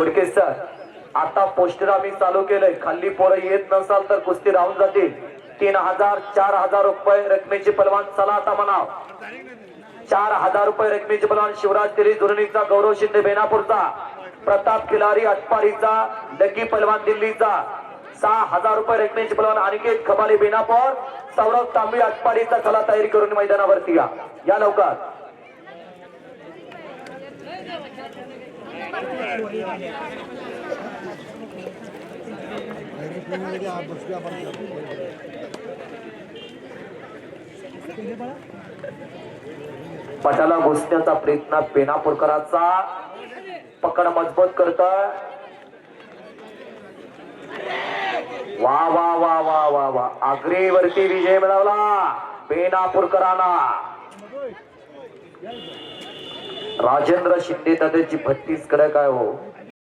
Phadke sir आता poster आम्ही चालू केलंय. खाली पोरं येत नसाल तर कुस्ती राहून जातील. तीन हजार चार हजार रुपये रकमेची पलवान. चला आता म्हणाव. चार हजार रुपये रकमेची पलवान शिवराज तिरी दुरणीचा गौरव शिंदे बेनापूरचा प्रताप खिलारी अटपारीचा लकी पलवान दिल्लीचा. सहा हजार रुपये रकमेची पलवान अनिकेत खबाले बेनापूर सौरभ तांबी अटपारीचा चला तयारी करून मैदानावरती या. या लवकर. पटाला घुसण्याचा प्रयत्न पेनापूरकरांचा पकड मजबूत करत वा वा वा वा वा वा. आग्रेवरती विजय मिळवला. पेनापूरकरांना राजेंद्र शिंदे दादाची भट्टीसकडे काय हो.